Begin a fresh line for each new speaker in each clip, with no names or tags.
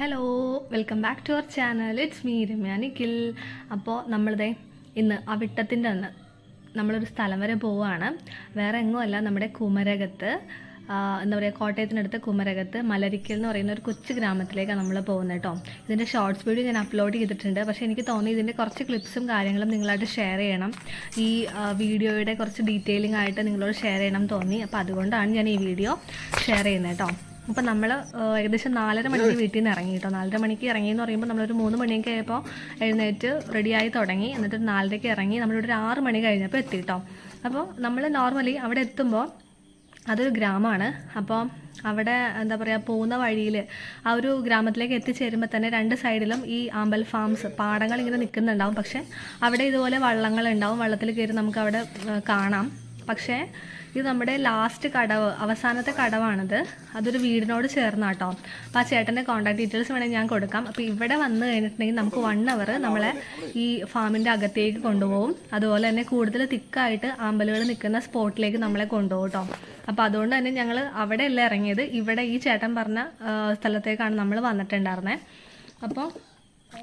Hello welcome back to our channel it's me Ramya Nikhil അപ്പോൾ നമ്മളിതേ ഇന്ന് അവിട്ടത്തിന്റെ അന്ന് നമ്മളൊരു സ്ഥലം വരെ പോവുകയാണ് വേറെ എങ്ങും അല്ല നമ്മുടെ കുമരകത്ത് എന്താ പറയുക കോട്ടയത്തിനടുത്ത് കുമരകത്ത് മലരിക്കൽ എന്ന് പറയുന്ന ഒരു കൊച്ചു ഗ്രാമത്തിലേക്കാണ് നമ്മൾ പോകുന്നത് കേട്ടോ. ഇതിന്റെ ഷോർട്സ് വീഡിയോ ഞാൻ അപ്ലോഡ് ചെയ്തിട്ടുണ്ട്. പക്ഷേ എനിക്ക് തോന്നി ഇതിന്റെ കുറച്ച് ക്ലിപ്സും കാര്യങ്ങളും നിങ്ങളായിട്ട് ഷെയർ ചെയ്യണം. ഈ വീഡിയോയുടെ കുറച്ച് ഡീറ്റെയിലിംഗ് ആയിട്ട് നിങ്ങളോട് ഷെയർ ചെയ്യണം തോന്നി. അപ്പോൾ അതുകൊണ്ടാണ് ഞാൻ ഈ വീഡിയോ ഷെയർ ചെയ്യുന്നത് കേട്ടോ. അപ്പം നമ്മൾ ഏകദേശം നാലര മണിക്ക് വീട്ടിൽ നിന്ന് ഇറങ്ങി കേട്ടോ. നാലര മണിക്ക് ഇറങ്ങി എന്ന് പറയുമ്പോൾ നമ്മളൊരു മൂന്ന് മണിയൊക്കെ ആയപ്പോൾ എഴുന്നേറ്റ് റെഡിയായി തുടങ്ങി. എന്നിട്ട് ഒരു നാലരയ്ക്ക് ഇറങ്ങി. നമ്മളിവിടെ ഒരു ആറ് മണി കഴിഞ്ഞപ്പോൾ എത്തി കേട്ടോ. അപ്പോൾ നമ്മൾ നോർമലി അവിടെ എത്തുമ്പോൾ അതൊരു ഗ്രാമമാണ് അപ്പോൾ അവിടെ എന്താ പറയുക പോകുന്ന വഴിയിൽ ആ ഒരു ഗ്രാമത്തിലേക്ക് എത്തിച്ചേരുമ്പോൾ തന്നെ രണ്ട് സൈഡിലും ഈ ആമ്പൽ ഫാംസ് പാടങ്ങൾ ഇങ്ങനെ നിൽക്കുന്നുണ്ടാവും പക്ഷേ അവിടെ ഇതുപോലെ വള്ളങ്ങൾ ഉണ്ടാവും. വള്ളത്തിൽ കയറി നമുക്ക് അവിടെ കാണാം. പക്ഷേ ഇത് നമ്മുടെ ലാസ്റ്റ് കടവ് അവസാനത്തെ കടവാണിത്. അതൊരു വീടിനോട് ചേർന്ന കേട്ടോ അപ്പോൾ ആ ചേട്ടന്റെ കോൺടാക്ട് ഡീറ്റെയിൽസ് വേണമെങ്കിൽ ഞാൻ കൊടുക്കാം. അപ്പോൾ ഇവിടെ വന്ന് കഴിഞ്ഞിട്ടുണ്ടെങ്കിൽ നമുക്ക് വൺ അവർ നമ്മളെ ഈ ഫാമിന്റെ അകത്തേക്ക് കൊണ്ടുപോകും അതുപോലെ തന്നെ കൂടുതൽ തിക്കായിട്ട് ആമ്പലുകൾ നിൽക്കുന്ന സ്പോട്ടിലേക്ക് നമ്മളെ കൊണ്ടുപോകും കേട്ടോ അപ്പോൾ അതുകൊണ്ട് തന്നെ ഞങ്ങൾ അവിടെ അല്ല ഇറങ്ങിയത്. ഇവിടെ ഈ ചേട്ടൻ പറഞ്ഞ സ്ഥലത്തേക്കാണ് നമ്മൾ വന്നിട്ടുണ്ടായിരുന്നത് അപ്പോൾ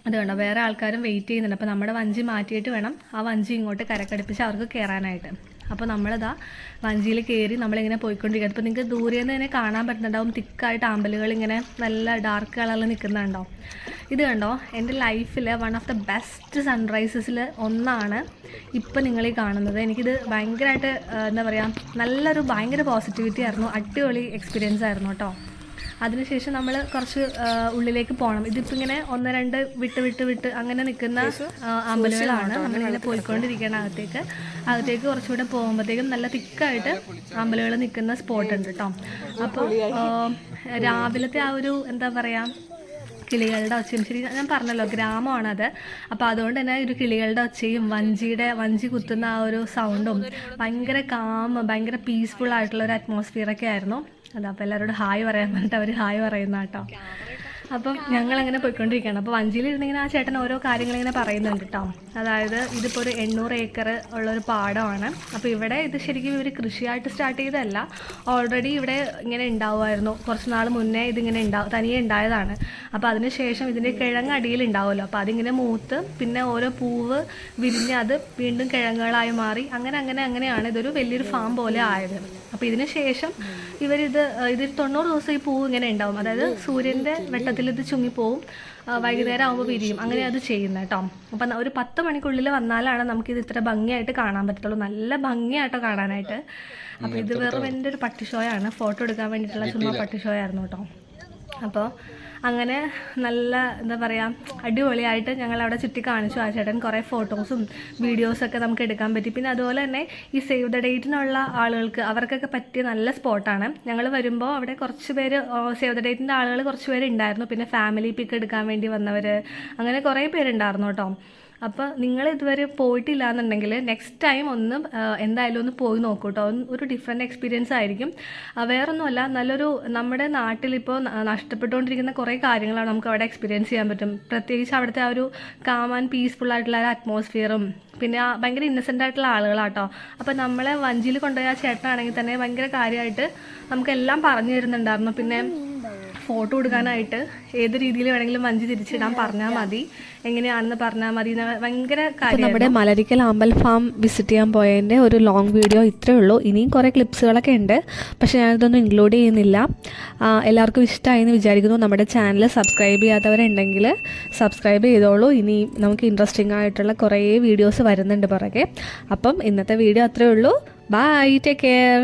അത് വേറെ ആൾക്കാരും വെയിറ്റ് ചെയ്യുന്നുണ്ട്. അപ്പോൾ നമ്മുടെ വഞ്ചി മാറ്റിയിട്ട് വേണം ആ വഞ്ചി ഇങ്ങോട്ട് കരക്കടിപ്പിച്ച് അവർക്ക് കയറാനായിട്ട് അപ്പോൾ നമ്മളിതാ വഞ്ചിയിൽ കയറി നമ്മളിങ്ങനെ പോയിക്കൊണ്ടിരിക്കുക അപ്പോൾ നിങ്ങൾക്ക് ദൂരെ നിന്ന് തന്നെ കാണാൻ പറ്റുന്നുണ്ടാവും. തിക്കായിട്ട് ആമ്പലുകൾ ഇങ്ങനെ നല്ല ഡാർക്ക് കളറിൽ നിൽക്കുന്നുണ്ടാവും ഇത് കണ്ടോ? എന്റെ ലൈഫിൽ വൺ ഓഫ് ദ ബെസ്റ്റ് സൺറൈസസിൽ ഒന്നാണ് ഇപ്പം നിങ്ങൾ ഈ കാണുന്നത്. എനിക്കിത് ഭയങ്കരമായിട്ട് എന്താ പറയുക നല്ലൊരു ഭയങ്കര പോസിറ്റിവിറ്റി ആയിരുന്നു. അടിപൊളി എക്സ്പീരിയൻസ് ആയിരുന്നു കേട്ടോ അതിനുശേഷം നമ്മൾ കുറച്ച് ഉള്ളിലേക്ക് പോകണം ഇതിപ്പോൾ ഇങ്ങനെ ഒന്ന് രണ്ട് വിട്ട് വിട്ട് വിട്ട് അങ്ങനെ നിൽക്കുന്ന അമ്പലങ്ങളാണ്. നമ്മളിങ്ങനെ പോയിക്കൊണ്ടിരിക്കണം അകത്തേക്ക്. അകത്തേക്ക് കുറച്ചുകൂടെ പോകുമ്പോഴത്തേക്കും നല്ല തിക്കായിട്ട് അമ്പലങ്ങൾ നിൽക്കുന്ന സ്പോട്ട് ഉണ്ട് കേട്ടോ അപ്പോൾ രാവിലത്തെ ആ ഒരു എന്താ പറയുക കിളികളുടെ ഒച്ചയും ശരി ഞാൻ പറഞ്ഞല്ലോ ഗ്രാമമാണത്. അപ്പോൾ അതുകൊണ്ട് തന്നെ ഒരു കിളികളുടെ ഒച്ചയും വഞ്ചിയുടെ വഞ്ചി കുത്തുന്ന ആ ഒരു സൗണ്ടും ഭയങ്കര കാം ഭയങ്കര പീസ്ഫുൾ ആയിട്ടുള്ള ഒരു അറ്റ്മോസ്ഫിയറൊക്കെ ആയിരുന്നു. അതാ അപ്പോൾ എല്ലാവരോടും ഹായ് പറയാൻ പറഞ്ഞിട്ട് അവർ ഹായ് പറയുന്ന കേട്ടോ അപ്പം ഞങ്ങൾ അങ്ങനെ പോയിക്കൊണ്ടിരിക്കുകയാണ്. അപ്പോൾ വഞ്ചിയിലിരുന്നിങ്ങനെ ആ ചേട്ടൻ ഓരോ കാര്യങ്ങൾ ഇങ്ങനെ പറയുന്നുണ്ട് കേട്ടോ അതായത് ഇതിപ്പോൾ ഒരു എണ്ണൂറ് ഏക്കർ ഉള്ളൊരു പാടമാണ്. അപ്പോൾ ഇവിടെ ഇത് ശരിക്കും ഇവർ കൃഷിയായിട്ട് സ്റ്റാർട്ട് ചെയ്തതല്ല. ഓൾറെഡി ഇവിടെ ഇങ്ങനെ ഉണ്ടാവുമായിരുന്നു. കുറച്ച് നാൾ മുന്നേ ഇതിങ്ങനെ ഉണ്ടാവും തനിയെ ഉണ്ടായതാണ്. അപ്പോൾ അതിനുശേഷം ഇതിന്റെ കിഴങ്ങ് അടിയിൽ ഉണ്ടാവുമല്ലോ. അപ്പോൾ അതിങ്ങനെ മൂത്ത് പിന്നെ ഓരോ പൂവ് വിരിഞ്ഞ് അത് വീണ്ടും കിഴങ്ങുകളായി മാറി. അങ്ങനെ അങ്ങനെ അങ്ങനെയാണ് ഇതൊരു വലിയൊരു ഫാം പോലെ ആയത്. അപ്പോൾ ഇതിന് ശേഷം ഇവരിത് ഇതിൽ തൊണ്ണൂറ് ദിവസം ഈ പൂവ് ഇങ്ങനെ ഉണ്ടാവും. അതായത് സൂര്യന്റെ വെട്ടത്തിൽ ഇത് ചുങ്ങിപ്പോവും. വൈകുന്നേരം ആകുമ്പോൾ വിരിയും. അങ്ങനെ അത് ചെയ്യുന്നത് കേട്ടോ അപ്പം ഒരു പത്ത് മണിക്കുള്ളിൽ വന്നാലാണ് നമുക്ക് ഇത് ഇത്ര ഭംഗിയായിട്ട് കാണാൻ പറ്റത്തുള്ളൂ. നല്ല ഭംഗിയായിട്ടോ കാണാനായിട്ട്. അപ്പോൾ ഇത് വെറും എന്റെ ഒരു പട്ടി ഷോയാണ് ഫോട്ടോ എടുക്കാൻ വേണ്ടിയിട്ടുള്ള ചുമ്മാ പട്ടി ഷോ ആയിരുന്നു കേട്ടോ അപ്പോൾ അങ്ങനെ നല്ല എന്താ പറയുക അടിപൊളിയായിട്ട് ഞങ്ങൾ അവിടെ ചുറ്റി കാണിച്ചു. ആ ചേട്ടൻ കുറേ ഫോട്ടോസും വീഡിയോസൊക്കെ നമുക്ക് എടുക്കാൻ പറ്റി. പിന്നെ അതുപോലെ തന്നെ ഈ സേവ് ദ ഡേറ്റിനുള്ള ആളുകൾക്ക് അവർക്കൊക്കെ പറ്റിയ നല്ല സ്പോട്ടാണ്. ഞങ്ങൾ വരുമ്പോൾ അവിടെ കുറച്ച് പേര് സേവ് ദ ഡേറ്റിന്റെ ആളുകൾ കുറച്ച് പേര് ഉണ്ടായിരുന്നു പിന്നെ ഫാമിലി പിക്ക് എടുക്കാൻ വേണ്ടി വന്നവർ അങ്ങനെ കുറേ പേരുണ്ടായിരുന്നു കേട്ടോ. അപ്പോൾ നിങ്ങൾ ഇതുവരെ പോയിട്ടില്ല എന്നുണ്ടെങ്കിൽ നെക്സ്റ്റ് ടൈം ഒന്ന് എന്തായാലും ഒന്ന് പോയി നോക്കൂ കേട്ടോ ഒരു ഡിഫറെന്റ് എക്സ്പീരിയൻസ് ആയിരിക്കും. വേറൊന്നുമല്ല നല്ലൊരു നമ്മുടെ നാട്ടിലിപ്പോൾ നഷ്ടപ്പെട്ടുകൊണ്ടിരിക്കുന്ന കുറേ കാര്യങ്ങളാണ് നമുക്ക് അവിടെ എക്സ്പീരിയൻസ് ചെയ്യാൻ പറ്റും. പ്രത്യേകിച്ച് അവിടുത്തെ ആ ഒരു കാം ആൻഡ് പീസ്ഫുൾ ആയിട്ടുള്ള ഒരു അറ്റ്മോസ്ഫിയറും പിന്നെ ഭയങ്കര ഇന്നസെന്റ് ആയിട്ടുള്ള ആളുകളാട്ടോ. അപ്പോൾ നമ്മളെ വഞ്ചിയിൽ കൊണ്ടുപോയ ആ ചേട്ടനാണെങ്കിൽ തന്നെ ഭയങ്കര കാര്യമായിട്ട് നമുക്കെല്ലാം പറഞ്ഞു തരുന്നുണ്ടായിരുന്നു. പിന്നെ ഫോട്ടോ എടുക്കാനായിട്ട് ഏത് രീതിയിൽ വേണമെങ്കിലും വഞ്ചി തിരിച്ചിടാൻ പറഞ്ഞാൽ മതി. എങ്ങനെയാണെന്ന് പറഞ്ഞാൽ മതി ഭയങ്കര കാര്യം
നമ്മുടെ മലരിക്കൽ ആമ്പൽ ഫാം വിസിറ്റ് ചെയ്യാൻ പോയതിന്റെ ഒരു ലോങ് വീഡിയോ ഇത്രയേ ഉള്ളൂ. ഇനിയും കുറേ ക്ലിപ്സുകളൊക്കെ ഉണ്ട്. പക്ഷേ ഞാനിതൊന്നും ഇൻക്ലൂഡ് ചെയ്യുന്നില്ല. എല്ലാവർക്കും ഇഷ്ടമായി എന്ന് വിചാരിക്കുന്നു. നമ്മുടെ ചാനൽ സബ്സ്ക്രൈബ് ചെയ്യാത്തവരുണ്ടെങ്കിൽ സബ്സ്ക്രൈബ് ചെയ്തോളൂ. ഇനി നമുക്ക് ഇൻട്രസ്റ്റിംഗ് ആയിട്ടുള്ള കുറേ വീഡിയോസ് വരുന്നുണ്ട് പുറകെ. അപ്പം ഇന്നത്തെ വീഡിയോ അത്രയേ ഉള്ളൂ. Bye take care